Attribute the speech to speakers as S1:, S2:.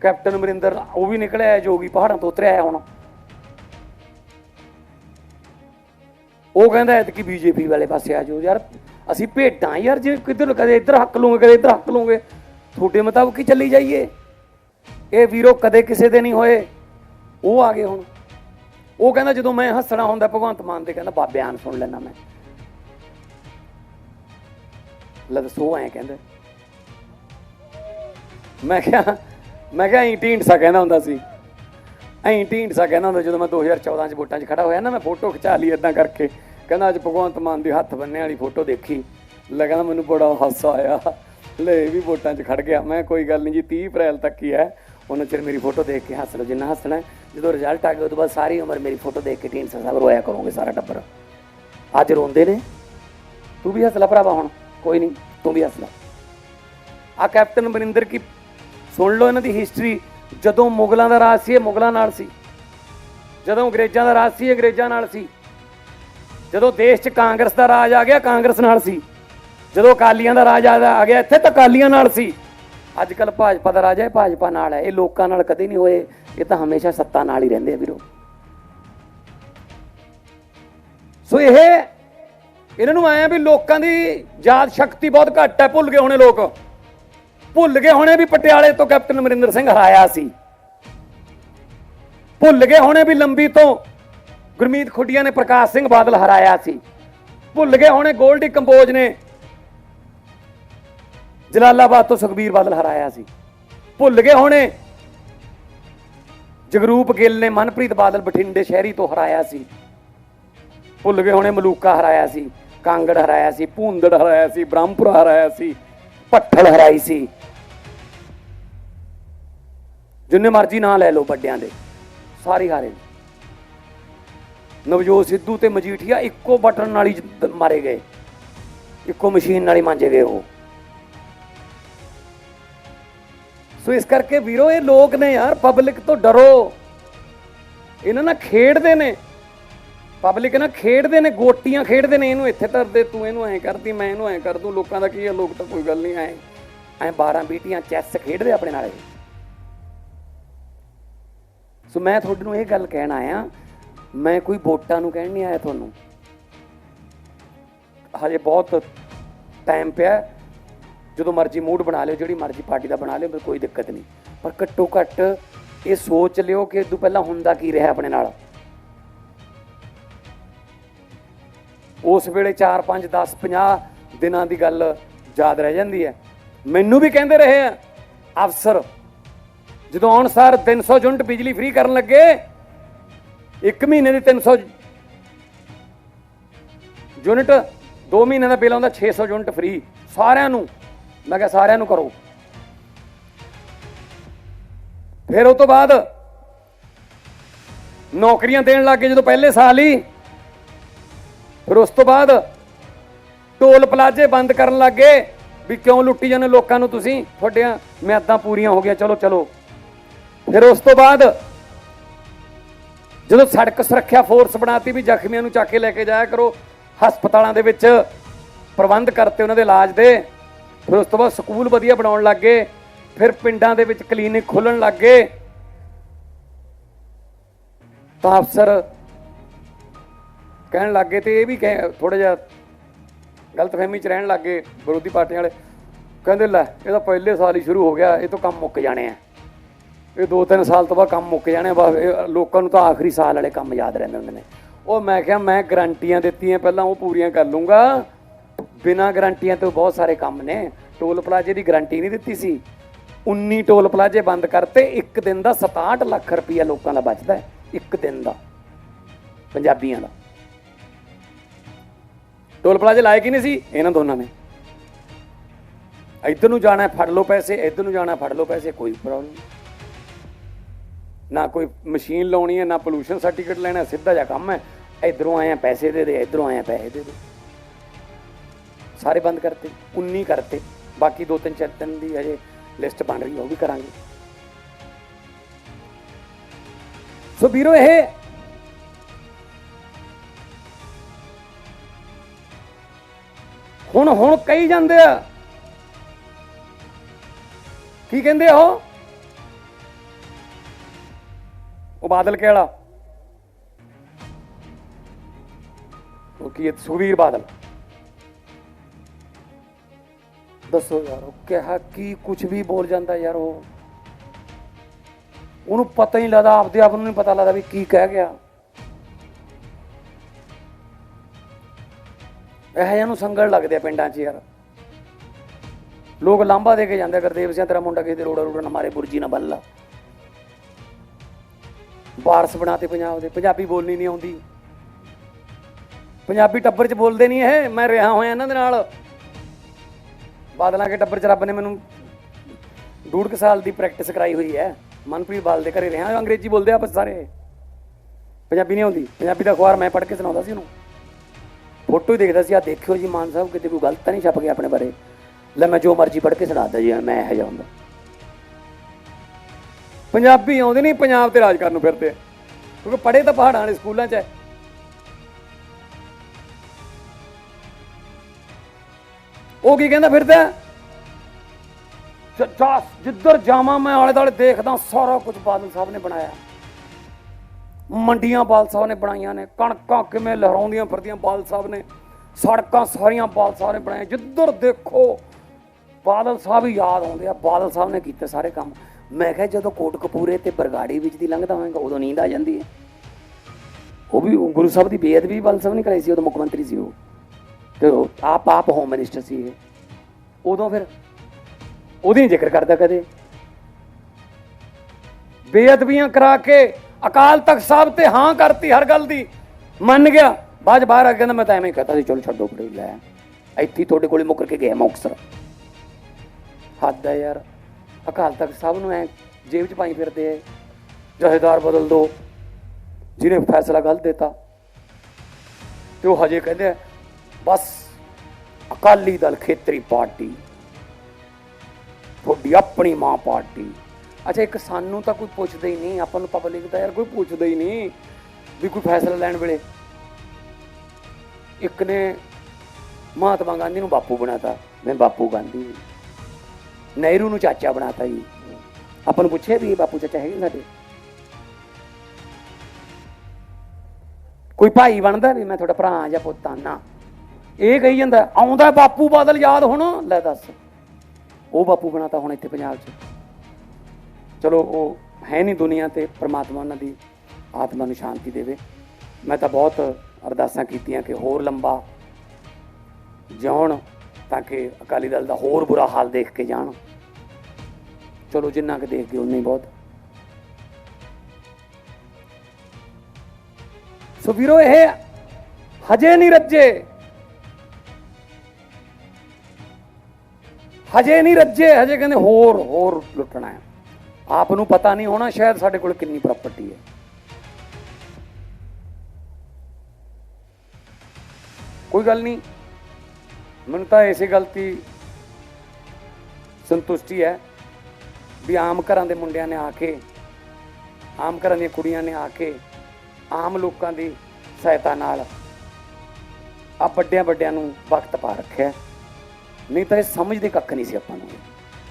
S1: Captain Amarinder ਉਹ ਵੀ ਨਿਕਲਿਆ ਹੈ, ਜੋਗੀ ਪਹਾੜਾਂ ਤੋਂ ਉਤਰਿਆ ਹੈ ਹੁਣ। ਉਹ ਕਹਿੰਦਾ ਐਤਕੀ ਬੀਜੇਪੀ ਵਾਲੇ ਪਾਸੇ ਆ ਜਾਓ ਯਾਰ ਅਸੀਂ ਭੇਟਾਂ ਯਾਰ ਜੇ ਕਿੱਧਰ ਕਦੇ ਇੱਧਰ ਹੱਕ ਲੂਗੇ ਕਦੇ ਇੱਧਰ ਹੱਕ ਲੂਗੇ ਤੁਹਾਡੇ ਮੁਤਾਬਕ ਹੀ ਚੱਲੀ ਜਾਈਏ। ਇਹ ਵੀਰੋ ਕਦੇ ਕਿਸੇ ਦੇ ਨਹੀਂ ਹੋਏ। ਉਹ ਆ ਗਏ ਹੁਣ। ਉਹ ਕਹਿੰਦਾ ਜਦੋਂ ਮੈਂ ਹੱਸਣਾ ਹੁੰਦਾ ਭਗਵੰਤ ਮਾਨ ਦੇ ਕਹਿੰਦਾ ਬਾਬੇ ਆਨ ਸੁਣ ਲੈਣਾ ਮੈਂ। ਲੈ ਦੱਸੋ ਐ ਕਹਿੰਦੇ। ਮੈਂ ਕਿਹਾ ਮੈਂ ਕਿਹਾ ਐਂ ਢੀਂਡਸਾ ਕਹਿੰਦਾ ਹੁੰਦਾ ਸੀ। ਐਂ ਢੀਂਡਸਾ ਕਹਿੰਦਾ ਹੁੰਦਾ ਜਦੋਂ ਮੈਂ 2014 ਚ ਵੋਟਾਂ 'ਚ ਖੜਾ ਹੋਇਆ ਨਾ, ਮੈਂ ਫੋਟੋ ਖਿਚਾ ਲਈ ਇਦਾਂ ਕਰਕੇ। ਕਹਿੰਦਾ ਅੱਜ ਭਗਵੰਤ ਮਾਨ ਦੀ ਹੱਥ ਬੰਨੇ ਵਾਲੀ ਫੋਟੋ ਦੇਖੀ। ਲੈ ਮੈਨੂੰ ਬੜਾ ਹਾਸਾ ਆਇਆ। ਲੈ ਵੀ ਵੋਟਾਂ 'ਚ ਖੜ ਗਿਆ। ਮੈਂ ਕੋਈ ਗੱਲ ਨਹੀਂ ਜੀ 30 ਅਪ੍ਰੈਲ ਤੱਕ ਹੀ ਹੈ। ਉਹਨਾਂ ਚਿਰ ਮੇਰੀ ਫੋਟੋ ਦੇਖ ਕੇ ਹੱਸ ਲਓ, ਜਿੰਨਾ ਹੱਸਣਾ ਜਦੋਂ ਰਿਜ਼ਲਟ ਆ ਗਿਆ ਉਹ ਤੋਂ ਬਾਅਦ ਸਾਰੀ ਉਮਰ ਮੇਰੀ ਫੋਟੋ ਦੇਖ ਕੇ ਢੀਂਡਸਾ ਸਾਹਿਬ ਰੋਇਆ ਕਰੋਗੇ ਸਾਰਾ ਟੱਬਰ। ਅੱਜ ਰੋਂਦੇ ਨੇ। ਤੂੰ ਵੀ ਹੱਸ ਲੈ ਭਰਾਵਾ ਹੁਣ। ਕੋਈ ਨਹੀਂ, ਤੂੰ ਵੀ ਹੱਸ ਲੈ। ਆ ਕੈਪਟਨ ਅਮਰਿੰਦਰ ਕੀ ਸੁਣ ਲਓ ਇਹਨਾਂ ਦੀ ਹਿਸਟਰੀ ਜਦੋਂ ਮੁਗਲਾਂ ਦਾ ਰਾਜ ਸੀ, ਇਹ ਮੁਗਲਾਂ ਨਾਲ ਸੀ। ਜਦੋਂ ਅੰਗਰੇਜ਼ਾਂ ਦਾ ਰਾਜ ਸੀ ਅੰਗਰੇਜ਼ਾਂ ਨਾਲ ਸੀ। ਜਦੋਂ ਦੇਸ਼ 'ਚ ਕਾਂਗਰਸ ਦਾ ਰਾਜ ਆ ਗਿਆ, ਕਾਂਗਰਸ ਨਾਲ ਸੀ। ਜਦੋਂ ਅਕਾਲੀਆਂ ਦਾ ਰਾਜ ਆ ਆ ਗਿਆ, ਇੱਥੇ ਤਾਂ ਅਕਾਲੀਆਂ ਨਾਲ ਸੀ। ਅੱਜ ਕੱਲ ਭਾਜਪਾ ਦਾ ਰਾਜ ਹੈ, ਭਾਜਪਾ ਨਾਲ ਹੈ। ਇਹ ਲੋਕਾਂ ਨਾਲ ਕਦੇ ਨਹੀਂ ਹੋਏ। ਇਹ ਤਾਂ ਹਮੇਸ਼ਾ ਸੱਤਾ ਨਾਲ ਹੀ ਰਹਿੰਦੇ ਆ ਵੀਰੋ। ਸੋ ਇਹ, ਇਹਨਾਂ ਨੂੰ ਆਇਆ ਵੀ ਲੋਕਾਂ ਦੀ ਯਾਦ ਸ਼ਕਤੀ ਬਹੁਤ ਘੱਟ ਹੈ। ਭੁੱਲ ਗਏ ਹੋਣੇ ਲੋਕ। ਭੁੱਲ ਗਏ ਹੋਣੇ ਵੀ ਪਟਿਆਲੇ ਤੋਂ ਕੈਪਟਨ ਅਮਰਿੰਦਰ ਸਿੰਘ ਹਰਾਇਆ ਸੀ। ਭੁੱਲ ਗਏ ਹੋਣੇ ਵੀ ਲੰਬੀ ਤੋਂ ਗੁਰਮੀਤ ਖੁੱਡੀਆਂ ਨੇ ਪ੍ਰਕਾਸ਼ ਸਿੰਘ ਬਾਦਲ ਹਰਾਇਆ ਸੀ। ਭੁੱਲ ਗਏ ਹੋਣੇ ਗੋਲਡੀ ਕੰਬੋਜ ਨੇ ਜਲਾਲਾਬਾਦ ਤੋਂ ਸੁਖਬੀਰ ਬਾਦਲ ਹਰਾਇਆ ਸੀ। ਭੁੱਲ ਗਏ ਹੋਣੇ ਜਗਰੂਪ ਗਿੱਲ ਨੇ ਮਨਪ੍ਰੀਤ ਬਾਦਲ ਬਠਿੰਡੇ ਸ਼ਹਿਰੀ ਤੋਂ ਹਰਾਇਆ ਸੀ। ਭੁੱਲ ਗਏ ਹੋਣੇ ਮਲੂਕਾ ਹਰਾਇਆ ਸੀ, ਕਾਂਗੜ ਹਰਾਇਆ ਸੀ, ਭੂੰਦੜ ਹਰਾਇਆ ਸੀ, ਬ੍ਰਹਮਪੁਰਾ ਹਰਾਇਆ ਸੀ। ਭੱਠਲ ਹਰਾਈ ਸੀ। ਜਿੰਨੇ ਮਰਜ਼ੀ ਨਾਂ ਲੈ ਲਓ ਵੱਡਿਆਂ ਦੇ, ਸਾਰੇ ਹਾਰੇ ਨਵਜੋਤ ਸਿੱਧੂ ਤੇ ਮਜੀਠੀਆ ਇੱਕੋ ਬਟਨ ਨਾਲ ਹੀ ਮਾਰੇ ਗਏ। ਇੱਕੋ ਮਸ਼ੀਨ ਨਾਲ ਹੀ ਮਾਂਜੇ ਗਏ ਉਹ। ਸੋ ਇਸ ਕਰਕੇ ਵੀਰੋ, ਇਹ ਲੋਕ ਨੇ ਯਾਰ, ਪਬਲਿਕ ਤੋਂ ਡਰੋ। ਇਹਨਾਂ ਨਾਲ ਖੇਡਦੇ ਨੇ। ਪਬਲਿਕ ਨਾ ਖੇਡਦੇ ਨੇ, ਗੋਟੀਆਂ ਖੇਡਦੇ ਨੇ, ਇਹਨੂੰ ਇੱਥੇ ਧਰਦੇ, ਤੂੰ ਇਹਨੂੰ ਐਂ ਕਰਦੀ, ਮੈਂ ਇਹਨੂੰ ਐਂ ਕਰ ਦੂੰ, ਲੋਕਾਂ ਦਾ ਕੀ ਹੈ ਲੋਕ ਤਾਂ ਕੋਈ ਗੱਲ ਨਹੀਂ, ਐਂ ਐਂ 12 ਬੀਟੀਆਂ ਚੈਸ ਖੇਡਦੇ ਆਪਣੇ ਨਾਲ ਸੋ ਮੈਂ ਤੁਹਾਡੇ ਨੂੰ ਇਹ ਗੱਲ ਕਹਿਣ ਆਇਆ, ਮੈਂ ਕੋਈ ਵੋਟਾਂ ਨੂੰ ਕਹਿਣ ਨਹੀਂ ਆਇਆ ਤੁਹਾਨੂੰ। ਹਜੇ ਬਹੁਤ ਟਾਈਮ ਪਿਆ, ਜਦੋਂ ਮਰਜ਼ੀ ਮੂਡ ਬਣਾ ਲਿਓ, ਜਿਹੜੀ ਮਰਜ਼ੀ ਪਾਰਟੀ ਦਾ ਬਣਾ ਲਿਓ, ਮੈਨੂੰ ਕੋਈ ਦਿੱਕਤ ਨਹੀਂ। ਪਰ ਘੱਟੋ ਘੱਟ ਇਹ ਸੋਚ ਲਿਓ ਕਿ ਇਦੋਂ ਪਹਿਲਾਂ ਹੁੰਦਾ ਕੀ ਰਿਹਾ ਆਪਣੇ ਨਾਲ। ਉਸ ਵੇਲੇ 4 5 10 50 ਦਿਨਾਂ ਦੀ ਗੱਲ ਯਾਦ ਰਹਿ ਜਾਂਦੀ ਹੈ। ਮੈਨੂੰ ਵੀ ਕਹਿੰਦੇ ਰਹੇ ਆ, ਅਫਸਰ, ਜਦੋਂ ਆਉਣ ਸਾਰ 300 ਯੂਨਿਟ ਬਿਜਲੀ ਫ੍ਰੀ ਕਰਨ ਲੱਗੇ, ਇੱਕ ਮਹੀਨੇ ਦੀ 300 ਯੂਨਿਟ 2 ਮਹੀਨੇ ਦਾ ਬਿੱਲ ਆਉਂਦਾ 600 ਯੂਨਿਟ ਫ੍ਰੀ ਸਾਰਿਆਂ ਨੂੰ। ਮੈਂ ਕਿਹਾ, ਸਾਰਿਆਂ ਨੂੰ ਕਰੋ। ਫਿਰ ਉਹ ਤੋਂ ਬਾਅਦ ਨੌਕਰੀਆਂ ਦੇਣ ਲੱਗੇ ਜਦੋਂ ਪਹਿਲੇ ਸਾਲ ਹੀ। ਫਿਰ ਉਸ ਤੋਂ ਬਾਅਦ ਟੋਲ ਪਲਾਜ਼ੇ ਬੰਦ ਕਰਨ ਲੱਗੇ ਵੀ ਕਿਉਂ ਲੁੱਟੀ ਜਾਂਦੇ ਲੋਕਾਂ ਨੂੰ ਤੁਸੀਂ? ਤੁਹਾਡੀਆਂ ਮਿਆਦਾਂ ਪੂਰੀਆਂ ਹੋ ਗਈਆਂ। ਚਲੋ ਚਲੋ। ਫਿਰ ਉਸ ਤੋਂ ਬਾਅਦ ਜਦੋਂ ਸੜਕ ਸੁਰੱਖਿਆ ਫੋਰਸ ਬਣਾਤੀ ਵੀ ਜ਼ਖਮੀਆਂ ਨੂੰ ਚੱਕ ਕੇ ਲੈ ਕੇ ਜਾਇਆ ਕਰੋ, ਹਸਪਤਾਲਾਂ ਦੇ ਵਿੱਚ ਪ੍ਰਬੰਧ ਕਰਤੇ ਉਹਨਾਂ ਦੇ ਇਲਾਜ ਦੇ, ਫਿਰ ਉਸ ਤੋਂ ਬਾਅਦ ਸਕੂਲ ਵਧੀਆ ਬਣਾਉਣ ਲੱਗੇ, ਫਿਰ ਪਿੰਡਾਂ ਦੇ ਵਿੱਚ ਕਲੀਨਿਕ ਖੋਲਣ ਲੱਗੇ। ਤਾਂ ਅਫਸਰ ਕਹਿਣ ਲੱਗੇ ਤੇ ਇਹ ਵੀ ਥੋੜਾ ਜਿਹਾ ਗਲਤਫਹਿਮੀ ਚ ਰਹਿਣ ਲੱਗੇ ਵਿਰੋਧੀ ਪਾਰਟੀਆਂ ਵਾਲੇ। ਕਹਿੰਦੇ ਲੈ ਇਹ ਤਾਂ ਪਹਿਲੇ ਸਾਲ ਹੀ ਸ਼ੁਰੂ ਹੋ ਗਿਆ ਇਹ ਤੋਂ ਕੰਮ ਮੁੱਕ ਜਾਣੇ ਆ। ਇਹ ਦੋ ਤਿੰਨ ਸਾਲ ਤੋਂ ਬਾਅਦ ਕੰਮ ਮੁੱਕ ਜਾਣੇ ਆ, ਬਸ ਇਹ ਲੋਕਾਂ ਨੂੰ ਤਾਂ ਆਖਰੀ ਸਾਲ ਵਾਲੇ ਕੰਮ ਯਾਦ ਰਹਿੰਦੇ ਹੁੰਦੇ ਨੇ। ਉਹ ਮੈਂ ਕਿਹਾ ਮੈਂ ਗਰੰਟੀਆਂ ਦਿੱਤੀਆਂ ਪਹਿਲਾਂ ਉਹ ਪੂਰੀਆਂ ਕਰ ਲੂੰਗਾ ਬਿਨਾਂ ਗਰੰਟੀਆਂ ਤੋਂ ਬਹੁਤ ਸਾਰੇ ਕੰਮ ਨੇ। ਟੋਲ ਪਲਾਜ਼ੇ ਦੀ ਗਰੰਟੀ ਨਹੀਂ ਦਿੱਤੀ ਸੀ। 19 ਟੋਲ ਪਲਾਜ਼ੇ ਬੰਦ ਕਰਤੇ ਇੱਕ ਦਿਨ ਦਾ 67 ਲੱਖ ਰੁਪਈਆ ਲੋਕਾਂ ਦਾ ਬਚਦਾ ਇੱਕ ਦਿਨ ਦਾ ਪੰਜਾਬੀਆਂ ਦਾ। ਟੋਲ ਪਲਾਜ਼ੇ ਲਾਏ ਕਿ ਨਹੀਂ ਸੀ? ਇਹਨਾਂ ਦੋਨਾਂ ਨੇ। ਇੱਧਰ ਨੂੰ ਜਾਣਾ ਫੜ ਲਓ ਪੈਸੇ, ਇੱਧਰ ਨੂੰ ਜਾਣਾ ਫੜ ਲਓ ਪੈਸੇ, ਕੋਈ ਪ੍ਰੋਬਲਮ ਨਾ ਕੋਈ ਮਸ਼ੀਨ ਲਾਉਣੀ ਹੈ, ਨਾ ਪੋਲੂਸ਼ਨ ਸਰਟੀਫਿਕੇਟ ਲੈਣਾ, ਸਿੱਧਾ ਜਿਹਾ ਕੰਮ ਹੈ। ਇਧਰੋਂ ਆਏ ਪੈਸੇ ਦੇ ਦੇ, ਇਧਰੋਂ ਆਇਆ ਪੈਸੇ ਦੇ ਦੇ। ਸਾਰੇ ਬੰਦ ਕਰਤੇ 19 ਕਰਤੇ। ਬਾਕੀ ਦੋ ਤਿੰਨ, ਚਾਰ ਤਿੰਨ ਦੀ ਹਜੇ ਲਿਸਟ ਬਣ ਰਹੀ ਉਹ ਵੀ ਕਰਾਂਗੇ। ਸੋ ਵੀਰੋ, ਇਹ ਹੁਣ ਹੁਣ ਕਹੀ ਜਾਂਦੇ ਆ। ਕੀ ਕਹਿੰਦੇ ਹੋ ਉਹ? ਬਾਦਲ ਕਿਹੜਾ ਉਹ ਕੀ ਹੈ? ਸੁਖਬੀਰ ਬਾਦਲ। ਦੱਸੋ ਯਾਰ, ਉਹ ਕਿਹਾ ਕੀ ਕੁਝ ਵੀ ਬੋਲ ਜਾਂਦਾ ਯਾਰ ਉਹ। ਉਹਨੂੰ ਪਤਾ ਹੀ ਨਹੀਂ ਲੱਗਦਾ, ਆਪਦੇ ਆਪ ਨੂੰ ਨਹੀਂ ਪਤਾ ਲੱਗਦਾ ਵੀ ਕੀ ਕਹਿ ਗਿਆ। ਇਹ ਜਿਹਾ ਨੂੰ ਸੰਗਲ ਲੱਗਦੇ ਆ ਪਿੰਡਾਂ 'ਚ ਯਾਰ। ਲੋਕ ਲਾਂਬਾ ਦੇ ਕੇ ਜਾਂਦੇ ਗੁਰਦੇਵ ਸਿੰਘ ਤੇਰਾ ਮੁੰਡਾ ਕਿਸੇ ਦੇ ਰੋੜਾ ਰੋੜਾ ਨਾ ਮਾਰੇ, ਬੁਰਜੀ ਨਾ ਬੰਨ ਲਾ। ਵਾਰਸ ਬਣਾਤੇ ਪੰਜਾਬ ਦੇ, ਪੰਜਾਬੀ ਬੋਲਣੀ ਨਹੀਂ ਆਉਂਦੀ। ਪੰਜਾਬੀ ਟੱਬਰ 'ਚ ਬੋਲਦੇ ਨਹੀਂ ਇਹ, ਮੈਂ ਰਿਹਾ ਹੋਇਆ ਇਹਨਾਂ ਦੇ ਨਾਲ। ਬਾਦਲਾਂ ਕੇ ਟੱਬਰ 'ਚ ਰੱਬ ਨੇ ਮੈਨੂੰ ਡੂਢ ਕੁ ਸਾਲ ਦੀ ਪ੍ਰੈਕਟਿਸ ਕਰਾਈ ਹੋਈ ਹੈ। ਮਨਪ੍ਰੀਤ ਬਾਲ ਦੇ ਘਰੇ ਰਿਹਾ, ਅੰਗਰੇਜ਼ੀ ਬੋਲਦੇ ਆ ਬਸ ਸਾਰੇ। ਪੰਜਾਬੀ ਨਹੀਂ ਆਉਂਦੀ, ਪੰਜਾਬੀ ਦਾ ਅਖਬਾਰ ਮੈਂ ਪੜ੍ਹ ਕੇ ਸੁਣਾਉਂਦਾ ਸੀ ਉਹਨੂੰ। ਫੋਟੋ ਹੀ ਦੇਖਦਾ ਸੀ ਆ ਦੇਖਿਓ ਜੀ ਮਾਨ ਸਾਹਿਬ, ਕਿਤੇ ਕੋਈ ਗਲਤ ਤਾਂ ਨਹੀਂ ਛਪ ਗਿਆ ਆਪਣੇ ਬਾਰੇ? ਲੈ ਮੈਂ ਜੋ ਮਰਜ਼ੀ ਪੜ੍ਹ ਕੇ ਸੁਣਾਦਾ ਜੀ ਮੈਂ ਇਹ ਜਿਹਾ ਹੁੰਦਾ। ਪੰਜਾਬੀ ਆਉਂਦੇ ਨਹੀਂ ਪੰਜਾਬ ਤੇ ਰਾਜ ਕਰਨ ਨੂੰ ਫਿਰਦੇ ਕਿਉਂਕਿ ਪੜ੍ਹੇ ਤਾਂ ਪਹਾੜਾਂ ਵਾਲੇ ਸਕੂਲਾਂ 'ਚ ਹੈ ਉਹ ਕੀ ਕਹਿੰਦਾ ਫਿਰਦਾ ਜਿੱਧਰ ਜਾਵਾਂ ਮੈਂ ਆਲੇ ਦੁਆਲੇ ਦੇਖਦਾ ਸਾਰਾ ਕੁਝ ਬਾਦਲ ਸਾਹਿਬ ਨੇ ਬਣਾਇਆ। ਮੰਡੀਆਂ ਬਾਲ ਸਾਹਿਬ ਨੇ ਬਣਾਈਆਂ ਨੇ, ਕਣਕਾਂ ਕਿਵੇਂ ਲਹਿਰਾਉਂਦੀਆਂ ਫਿਰਦੀਆਂ ਬਾਲ ਸਾਹਿਬ ਨੇ, ਸੜਕਾਂ ਸਾਰੀਆਂ ਬਾਲ ਸਾਹਿਬ ਨੇ ਬਣਾਈਆਂ। ਜਿੱਧਰ ਦੇਖੋ, ਬਾਦਲ ਸਾਹਿਬ ਹੀ ਯਾਦ ਆਉਂਦੇ ਆ, ਬਾਦਲ ਸਾਹਿਬ ਨੇ ਕੀਤੇ ਸਾਰੇ ਕੰਮ। ਮੈਂ ਕਿਹਾ ਜਦੋਂ ਕੋਟਕਪੂਰੇ ਤੇ ਬਰਗਾੜੀ ਵਿੱਚ ਦੀ ਲੰਘਦਾ ਹੋਵੇਗਾ ਉਦੋਂ ਨੀਂਦ ਆ ਜਾਂਦੀ ਹੈ। ਉਹ ਵੀ ਗੁਰੂ ਸਾਹਿਬ ਦੀ ਬੇਅਦਬੀ ਵੀ ਬਾਦਲ ਸਾਹਿਬ ਨੇ ਕਰਾਈ ਸੀ, ਉਦੋਂ ਮੁੱਖ ਮੰਤਰੀ ਸੀ ਉਹ। ਤੇ ਆਪ ਆਪ ਹੋਮ ਮਿਨਿਸਟਰ ਸੀ ਇਹ। ਉਦੋਂ ਫਿਰ ਉਹਦੀ ਜ਼ਿਕਰ ਕਰਦਾ ਕਦੇ। ਬੇਅਦਬੀਆਂ ਕਰਾ ਕੇ ਅਕਾਲ ਤਖਤ ਸਾਹਿਬ ਤੇ ਹਾਂ ਕਰਤੀ ਹਰ ਗੱਲ ਦੀ। ਮੰਨ ਗਿਆ। ਬਾਅਦ ਬਾਹਰ ਆ ਕਹਿੰਦਾ ਮੈਂ ਤਾਂ ਐਵੇਂ ਹੀ ਕਹਤਾ ਸੀ ਚਲੋ ਛੱਡੋ ਪਰੇ ਲੈ। ਇੱਥੇ ਤੁਹਾਡੇ ਕੋਲੇ ਮੁੱਕਰ ਕੇ ਗਿਆ ਮੁਕਤਸਰ। ਹੱਦ ਹੈ ਯਾਰ। ਅਕਾਲ ਤਖਤ ਸਾਹਿਬ ਨੂੰ ਐ ਜੇਬ 'ਚ ਪਾਈ ਫਿਰਦੇ ਐ ਜਹੇਦਾਰ ਬਦਲ ਦੋ। ਜਿਹਨੇ ਫੈਸਲਾ ਗਲਤ ਦਿੱਤਾ। ਤੇ ਉਹ ਹਜੇ ਕਹਿੰਦੇ ਆ, ਬਸ ਅਕਾਲੀ ਦਲ ਖੇਤਰੀ ਪਾਰਟੀ। ਤੁਹਾਡੀ ਆਪਣੀ ਮਾਂ ਪਾਰਟੀ। ਅੱਛਾ, ਇੱਕ ਸਾਨੂੰ ਤਾਂ ਕੋਈ ਪੁੱਛਦਾ ਹੀ ਨਹੀਂ, ਆਪਾਂ ਨੂੰ ਪਬਲਿਕ ਦਾ ਯਾਰ ਕੋਈ ਪੁੱਛਦਾ ਹੀ ਨਹੀਂ ਵੀ ਕੋਈ ਫੈਸਲਾ ਲੈਣ ਵੇਲੇ। ਇੱਕ ਨੇ ਮਹਾਤਮਾ ਗਾਂਧੀ ਨੂੰ ਬਾਪੂ ਬਣਾਤਾ, ਮੈਂ ਬਾਪੂ ਗਾਂਧੀ। ਨਹਿਰੂ ਨੂੰ ਚਾਚਾ ਬਣਾਤਾ ਜੀ। ਆਪਾਂ ਨੂੰ ਪੁੱਛਿਆ ਵੀ ਇਹ ਬਾਪੂ ਚਾਚਾ ਹੈਗੇ ਸਾਡੇ? ਕੋਈ ਭਾਈ ਬਣਦਾ ਵੀ ਮੈਂ ਤੁਹਾਡਾ ਭਰਾ ਜਾਂ ਪੁੱਤਾਂ ਨਾ। ਇਹ ਕਹੀ ਜਾਂਦਾ, ਆਉਂਦਾ ਬਾਪੂ ਬਾਦਲ ਯਾਦ ਹੁਣ, ਲੈ ਦੱਸ। ਉਹ ਬਾਪੂ ਬਣਾਤਾ ਹੁਣ ਇੱਥੇ ਪੰਜਾਬ 'ਚ। ਚਲੋ, ਉਹ ਹੈ ਨਹੀਂ ਦੁਨੀਆ ਤੇ ਪ੍ਰਮਾਤਮਾ ਉਹਨਾਂ ਦੀ ਆਤਮਾ ਨੂੰ ਸ਼ਾਂਤੀ ਦੇਵੇ। ਮੈਂ ਤਾਂ ਬਹੁਤ ਅਰਦਾਸਾਂ ਕੀਤੀਆਂ ਕਿ ਹੋਰ ਲੰਬਾ ਜਿਉਣ ਤਾਂ ਕਿ ਅਕਾਲੀ ਦਲ ਦਾ ਹੋਰ ਬੁਰਾ ਹਾਲ ਦੇਖ ਕੇ ਜਾਣ। ਚਲੋ, ਜਿੰਨਾ ਕਿ ਦੇਖ ਕੇ ਉਨਾ ਹੀ ਬਹੁਤ। ਸੋ ਵੀਰੋ, ਇਹ ਹਜੇ ਨਹੀਂ ਰੱਜੇ। ਹਜੇ ਨਹੀਂ ਰੱਜੇ, ਹਜੇ ਕਹਿੰਦੇ ਹੋਰ ਹੋਰ ਲੁੱਟਣਾ ਹੈ। ਆਪ ਨੂੰ ਪਤਾ ਨਹੀਂ ਹੋਣਾ ਸ਼ਾਇਦ ਸਾਡੇ ਕੋਲ ਕਿੰਨੀ ਪ੍ਰਾਪਰਟੀ ਹੈ। ਕੋਈ ਗੱਲ ਨਹੀਂ। ਮੈਨੂੰ ਤਾਂ ਇਸੇ ਗਲਤੀ ਸੰਤੁਸ਼ਟੀ ਹੈ ਵੀ ਆਮ ਘਰਾਂ ਦੇ ਮੁੰਡਿਆਂ ਨੇ ਆ ਕੇ, ਆਮ ਘਰਾਂ ਦੀਆਂ ਕੁੜੀਆਂ ਨੇ ਆ ਕੇ, ਆਮ ਲੋਕਾਂ ਦੀ ਸਹਾਇਤਾ ਨਾਲ ਆ ਵੱਡਿਆਂ ਵੱਡਿਆਂ ਨੂੰ ਵਕਤ ਪਾ ਰੱਖਿਆ। ਨਹੀਂ ਤਾਂ ਇਹ ਸਮਝਦੇ ਕੱਖ ਨਹੀਂ ਸੀ ਆਪਾਂ ਨੂੰ।